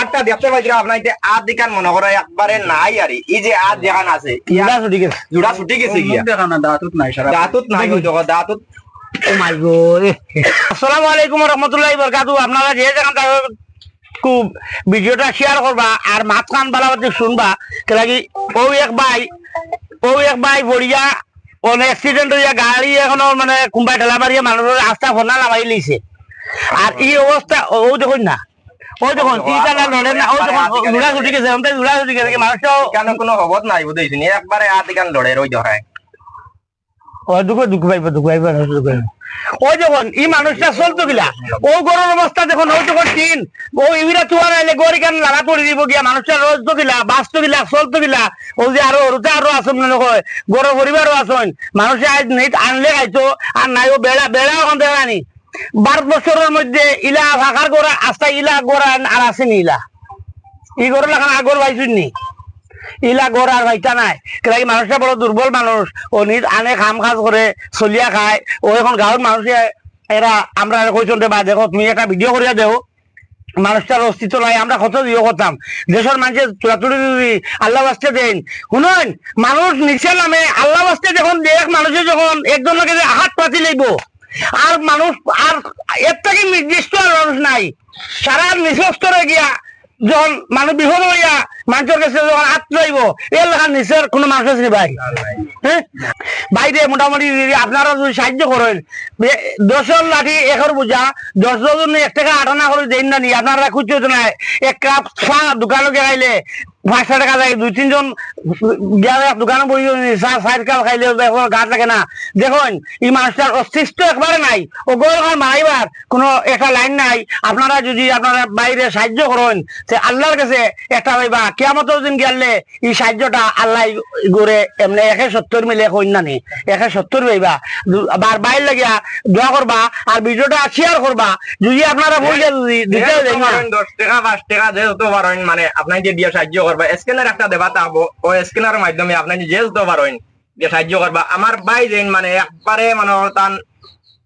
আটটা দেখতে আপনার মনে করো একবারে নাই আর। এই যে যেখান আছে ইলা ছুটি গেছে। জোড়া ছুটি গেছে গিয়া। দেখা না দাঁতত নাই সারা। দাঁতত নাই দেখো। দাঁতত। ও মাই গড আসসালামু আলাইকুম রহমতুল্লাহি বরকাতু আপনারা যে যেখান খুব ভিডিওটা শেয়ার করবা আর বালাবাতে শুনবা কেলাকি ও এক ভাই ও এক ভাই বড়িয়া কোন অ্যাক্সিডেন্ট হইয়া গাড়ি এখনও মানে কোনবাই ঠেলা মারিয়া মানুষের আস্থা ফোনা লাগাই লিছে আর এই অবস্থা ও দেখুন না। ও দেখুন ই কানা নড়ে না ও দেখুন জুড়া ছুটি গেছে আমাদের জুড়া ছুটি গেছে মানুষটাও কেন কোনো খবর নাই বুঝেছি একবারে আট দিকান লড়ে ওই দেখায় ও দুঃখ দুঃখ পাইব দুঃখ পাইব দুঃখ ও যখন এই মানুষটা চলতো গিলা। ও গরুর অবস্থা দেখুন ও যখন তিন ও ইবিরা তুয়ার আইলে গড়ি কান লাগা পড়ে দিব গিয়া মানুষটা রোজ তো গিলা বাঁচতো গিলা চলতো গিলা। ও যে আরও ওরতে আরও আসন কয় গরু পরিবারও আসন। মানুষে আজ নেই আনলে খাইতো আর নাই ও বেড়া বেড়া ওখান থেকে আনি ভারত বছরের মধ্যে ইলা ভাষার গোড়া আস্তা ইলা গোড়া আর আসেনি ইলা? ই গরু লাগান আগর পাইছুন নি? ইলা গড় আর ভাইটা নাই। কেলাকি মানুষটা বড় দুর্বল মানুষ ও নিজ আনে খাম খাজ করে চলিয়া খায়। ও এখন গাঁৱৰ মানুষে এরা আমরা কইছেন বা দেখো তুমি একটা ভিডিও করিয়া দেও। মানুষটার অস্তিত্ব নাই আমরা কত দিও করতাম দেশের মানুষের চুরাচুরি যদি আল্লাহ বাস্তে দেন। শুনুন মানুষ নিচে নামে আল্লাহ বাস্তে যখন দেখ মানুষে যখন একজনকে যে হাত পাতি লইব। আর মানুষ, আর এর থেকে নির্দিষ্ট আর মানুষ নাই। সারা নিঃস্তরে গিয়া যখন মানুষ বিপদ হইয়া মানুষের কাছে যখন হাত লইব এর লেখা নিচের কোনো মানুষ আছে ভাই? হ্যাঁ বাইরে মোটামুটি আপনারা যদি সাহায্য করেন দশের লাঠি একের বোঝা দশ জন এক টাকা আটানা করে দেন না নি আপনারা খুঁজছো না এক কাপ চা দোকানে গেলে পাঁচশো টাকা যায় দুই তিনজন দোকানে বই চা চার কাপ খাইলে এখন গাছ লাগে না। দেখুন এই মানুষটার অস্তিত্ব একবারে নাই। ও গোল মারাইবার কোনো একটা লাইন নাই। আপনারা যদি আপনারা বাইরে সাহায্য করেন সে আল্লাহর কাছে একটা পাইবা কেমত দিন গেলে এই সাহায্যটা আল্লাহ গড়ে এমনি একে সত্তর মিলে কইন না নি একে সত্তর পাইবা দু- বার বাইর লাগিয়া দোয়া করবা আর ভিডিওটা শেয়ার করবা। যদি আপনারা বললে যদি দিতে দশ টাকা পাঁচ টাকা যেহেতু মানে আপনার যে দিয়ে সাহায্য করবা স্ক্যানার একটা দেবা তাবো ও স্ক্যানার মাধ্যমে আপনার যে যেহেতু পারেন যে সাহায্য করবা। আমার ভাই যেন মানে একবারে মানে তান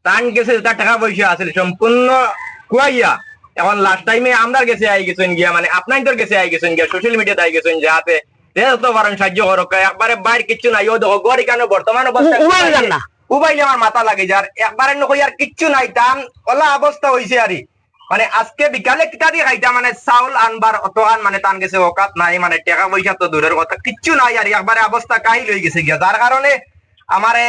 তান গেছে তার টাকা পয়সা আছিল সম্পূর্ণ কুয়াইয়া এখন লাস্ট টাইমে আমরা গেছে আই গেছেন গিয়া মানে আপনার তোর গেছে আই গেছেন গিয়া সোশ্যাল মিডিয়াতে আই গেছেন যাতে যেহেতু পারেন সাহায্য করো একবারে বাইর কিচ্ছু নাই। ও দেখো গড়ি কেন বর্তমান অবস্থা উবাইলে আমার মাথা লাগে যার একবারে নকই আর কিচ্ছু নাই টান ওলা অবস্থা হইছে আরই। মানে আজকে বিকালে কিতা দিয়ে খাইতা মানে চাউল আনবার অত আন মানে টান গেছে ওকাত নাই মানে টাকা পয়সা তো দূরের কথা কিচ্ছু নাই আর একবারে অবস্থা কাহি হয়ে গেছে গিয়া। যার কারণে আমারে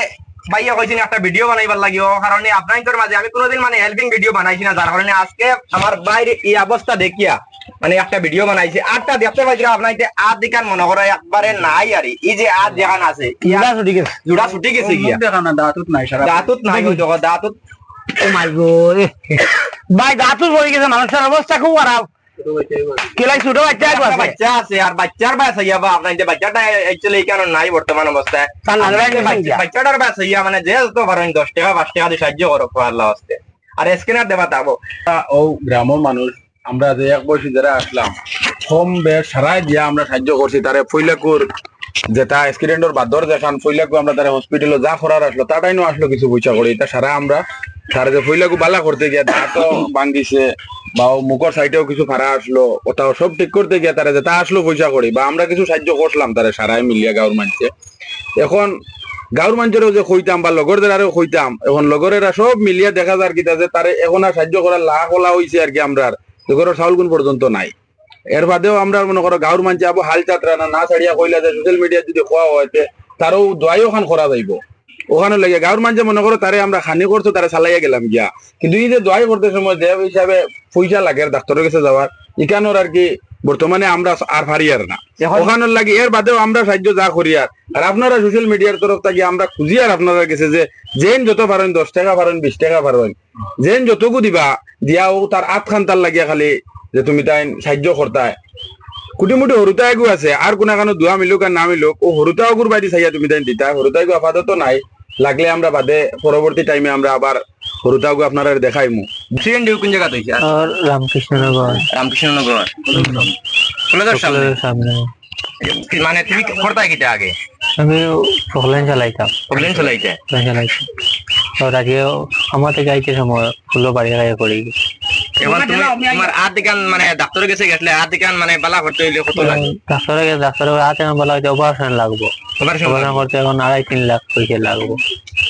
ভাইয়া কইছেন একটা ভিডিও বানাইবার লাগিব কারণে আপনাদের মাঝে আমি কোনোদিন মানে হেল্পিং ভিডিও বানাইছি না যার কারণে আজকে আমার বাইরে এই অবস্থা দেখিয়া মানে একটা ভিডিও বানাইছি। আটটা দেখতে পাইছি আপনার আট দিকান মনে করো একবারে নাই আর এই যে আট যেখান আছে ইলা ছুটি গেছে। জোড়া ছুটি গেছে গিয়া। দেখা না দাঁতত নাই সারা দাঁতত নাই দাঁতত ও মাই গড ভাই দাঁতও পড়ে গেছে মানুষের অবস্থা খুব খারাপ। কেলাই ছোট বাচ্চা বাচ্চা আছে আর বাচ্চার বয়স হইয়া বা আপনার যে বাচ্চাটা অ্যাকচুয়ালি কেন নাই বর্তমান অবস্থায়। তার নাম আপনার যে রাখবেন বাচ্চা- কিয়া? বাচ্চাটার বয়স হইয়া মানে যে তো পারেন দশ টাকা পাঁচ টাকা দিয়ে সাহায্য করো আল্লাহ হস্তে আর স্ক্যানার দেবা তাবো ও মানুষ আমরা যে এক বয়সী যারা আসলাম হোম বেড সারাই দিয়া আমরা সাহায্য করছি। তারে ফইলাকুর যেটা অ্যাক্সিডেন্টর বাদর দেখান ফইলাকু আমরা তারে হসপিটালে যা করার আসলো তাটাই নো আসলো কিছু পয়সা করে। এটা সারা আমরা তারে যে বালা করতে গিয়া ভাঙ্গিছে, বা মুখর সাইডেও কিছু আসলো ওটাও সব ঠিক করতে গিয়া তারে যে তা আসলো পয়সা করি, বা আমরা কিছু সাহায্য তারে মিলিয়া গাঁর এখন গাঁর মানুষেরও যে কইতাম বা লগরদের আরও কইতাম এখন লগরেরা সব মিলিয়া দেখা যার কিতা যে তারে এখন আর সাহায্য করার লাখ ওলা হইছে আর কি আমরা লগরের চাউল গুণ পর্যন্ত নাই। এর বাদেও আমরা মনে করো গাঁর মানুষ আবো হাল চাত্রা না না ছাড়িয়া কইলা যে সোশ্যাল মিডিয়া যদি খোয়া হয়েছে তারও দোয়াই ওখান করা যাইব। ওখানে লাগে গাঁর মানুষে মনে করো তারে আমরা খানি করছ তারে চালাইয়া গেলাম গিয়া। কিন্তু এই যে দোয়াই করতে সময় যে হিসাবে পয়সা লাগে ডাক্তারের কাছে যাওয়ার ইকানোর আর কি বর্তমানে আমরা আর আর না। ওখানে লাগে এর বাদেও আমরা সাহায্য যা করি আর। আর আপনারা সোশ্যাল মিডিয়ার তরফ থেকে আমরা খুঁজি আর আপনারা গেছে যে যেন যত পারেন দশ টাকা পারেন বিশ টাকা পারেন যেন যতকু দিবা দিয়াও তার আট খান তার লাগিয়া খালি যে তুমি তাই সাহায্য করতায় কুটি মুটি হরুতা এগু আছে আর কোনা কানো দোয়া মিলুক আর না মিলুক ও হরুতা এগুর বাইরে চাইয়া তুমি তাই দিতা হরুতা এগু আপাতত নাই। লাগলে আমরা বাদে পরবর্তী টাইমে আমরা আবার হরুতা এগু আপনারা দেখাইমু। অ্যাক্সিডেন্ট কোন জায়গা হইছে? রামকৃষ্ণনগর। রামকৃষ্ণনগর। কলেজের সামনে। সামনে। মানে তুমি করতাই কিটা আগে? আমি প্রবলেম চালাইতাম। প্রবলেম চালাইতে? ফকলেন চালাইতাম। তো আগে আমার থেকে আইতে সময় ফুলো বাড়ি গাড়ি করি মানে ডাক্তারের কাছে গেছিলে আর মানে বালা করতে হইলে কত লাগে ডাক্তারে গেছে ডাক্তারে হাতে বলা হয়েছে অপারেশন লাগবো। অপারেশন অপারেশন করতে এখন আড়াই তিন লাখ পয়সা লাগবো।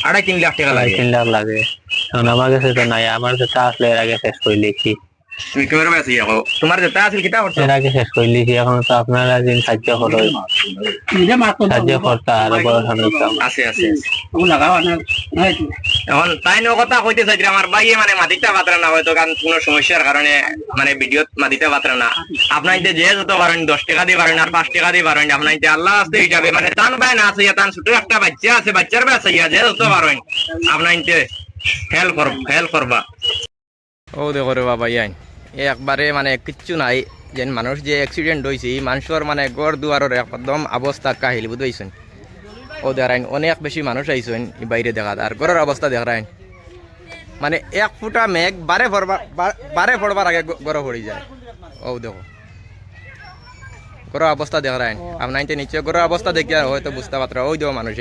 আড়াই তিন লাখ টাকা আড়াই লাগে? তিন লাখ লাগে। এখন আমার কাছে তো নাই আমার কাছে আসলে এর আগে শেষ করে লিখি। আছে তোমার যেটা আছিল কিটা করছ? এর আগে শেষ করে লিখি এখন তো আপনারা দিন সাহায্য করো সাহায্য করতে আর অপারেশন হইতাম আছে আছে এখন তাই কথা কইতে আমার মানে মাটিটা না হয়তো কারণ কোনো সমস্যার কারণে মানে ভিডিও না যে যত পারেন, দশ টাকা দিয়ে পারেন আর পাঁচ টাকা দিয়ে পারেন আল্লাহ হিসাবে। মানে তান ভাই না আছে তান ছোট একটা বাচ্চা আছে, বাচ্চার ভাই আছে যে যত পারেন হেল্প কর হেল্প করবা। ও দেখো রে বাবা ইয়াই একবারে মানে কিচ্ছু নাই। যেন মানুষ যে অ্যাক্সিডেন্ট হয়েছে মানুষের মানে গড় দুয়ারের একদম অবস্থা কাহিল বুঝাইছেন ও দেখাইন অনেক বেশি মানুষ আইসেন বাইরে দেখা আর ঘরের অবস্থা দেখাইন মানে এক ফুটা মেঘ বারে ভরবার বারে ভরবার আগে গড় পড়ে যায়। ও দেখো। ঘরের অবস্থা দেখাইন আপনার নিচে ঘরের অবস্থা দেখিয়া হয়তো বুঝতে পারতো ওই দেখো মানুষ